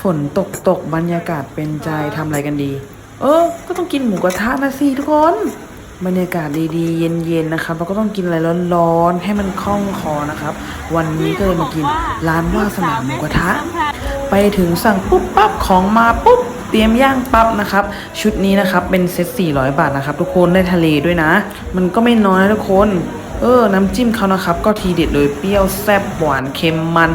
ฝนตกตกบรรยากาศเป็นใจทำอะไรกันดี เออ ก็ต้องกินหมูกระทะนะสิทุกคน บรรยากาศดีๆ เย็นๆนะครับเราก็ต้องกินอะไรร้อนๆให้มันคล่องคอนะครับ วันนี้ก็เลยมากินร้านว่าสนามหมูกระทะ ไปถึงสั่งปุ๊บปั๊บของมาปุ๊บเตรียมย่างปั๊บนะครับ ชุดนี้นะครับเป็นเซ็ต400 บาทนะครับ ทุกคนได้ทะเลด้วยนะ มันก็ไม่น้อยนะทุกคนเออ น้ำจิ้มเขานะครับ ก็ทีเด็ดเลยเปรี้ยวแซ่บหวานเค็มมัน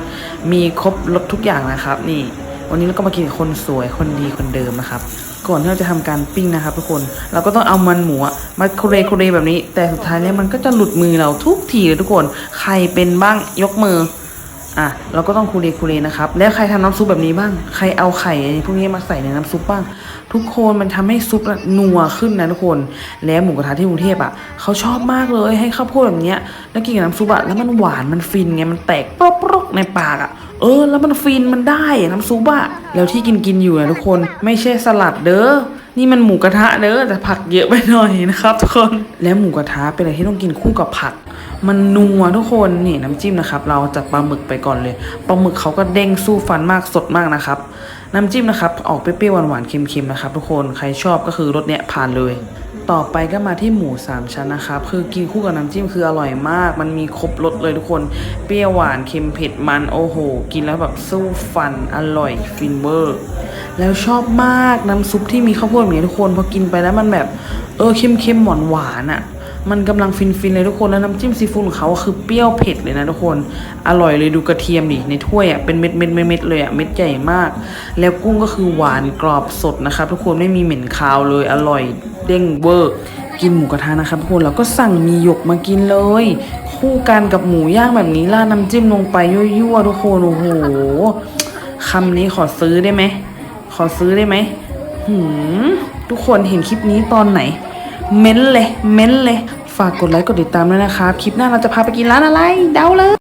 มีครบรสทุกอย่างนะครับ นี่ วันนี้เราก็มากินกับคนสวยคนดีคนเดิมนะครับ ก่อนที่เราจะทำการปิ้งนะครับทุกคนเราก็ต้องเอามันหมูมาโคเรโคเรแบบนี้ แต่สุดท้ายเนี่ยมันก็จะหลุดมือเราทุกทีเลยทุกคน ใครเป็นบ้างยกมืออะเราก็ต้องคูเรคูเรนะครับ แล้วใครทำน้ำซุปแบบนี้บ้าง ใครเอาไข่พวกนี้มาใส่ในน้ำซุปบ้าง ทุกคนมันทำให้ซุปนัวขึ้นนะทุกคน แล้วหมูกระทะที่กรุงเทพอะเขาชอบมากเลยให้ข้าวโพดแบบเนี้ยแล้วกินกับน้ำซุปอะแล้วมันหวานมันฟินไงมันแตกปรกๆในปากอะ เออ แล้วมันฟินมันได้น้ำซุปอะแล้วที่กินกินอยู่นะทุกคนไม่ใช่สลัดเด้อนี่มันหมูกระทะเด้อแต่ผักเยอะไปหน่อยนะครับ ทุกคนแล้วหมูกระทะเป็นอะไรที่ต้องกินคู่กับผัก มันนัวทุกคนนี่น้ำจิ้มนะครับ เราจัดปลาหมึกไปก่อนเลยปลาหมึกเขาก็เด้งสู้ฟันมากสดมากนะครับน้ำจิ้มนะครับ ออกเปรี้ยวๆหวานๆเค็มๆนะครับ ทุกคนใครชอบก็คือรสเนี้ยผ่านเลย ต่อไปก็มาที่หมูสามชั้นนะครับคือกินคู่กับน้ำจิ้มคืออร่อยมาก มันมีครบรสเลยทุกคน เปรี้ยวหวานเค็มเผ็ดมันโอ้โห กินแล้วแบบสู้ฟันอร่อยฟินเวอร์ แล้วชอบมากน้ำซุปที่มีข้าวโพดแบบนี้ทุกคนพอกินไปแล้วมันแบบ เออเค็มๆหวานหวานๆอะ มันกำลังฟินๆเลยทุกคนแล้วน้ำจิ้มซีฟู้ดของเขาคือเปรี้ยวเผ็ดเลยนะทุกคน อร่อยเลยดูกระเทียมดิในถ้วยอะเป็นเม็ดเม็ดเม็ดเลยอะเม็ดใหญ่มาก แล้วกุ้งก็คือหวานกรอบสดนะครับทุกคนไม่มีเหม็นคาวเลยอร่อยเด้งเวอร์กินหมูกระทะนะครับทุกคนเราก็สั่งมีหยกมากินเลย คู่กันกับหมูย่างแบบนี้ราดน้ำจิ้มลงไปยั่วๆทุกคนโอ้โหคำนี้ขอซื้อได้ไหมขอซื้อได้ไหมหืมทุกคนเห็นคลิปนี้ตอนไหน เม้นเลย เม้นเลย ฝากกดไลค์กดติดตามด้วยนะครับ คลิปหน้าเราจะพาไปกินร้านอะไร เดาเลย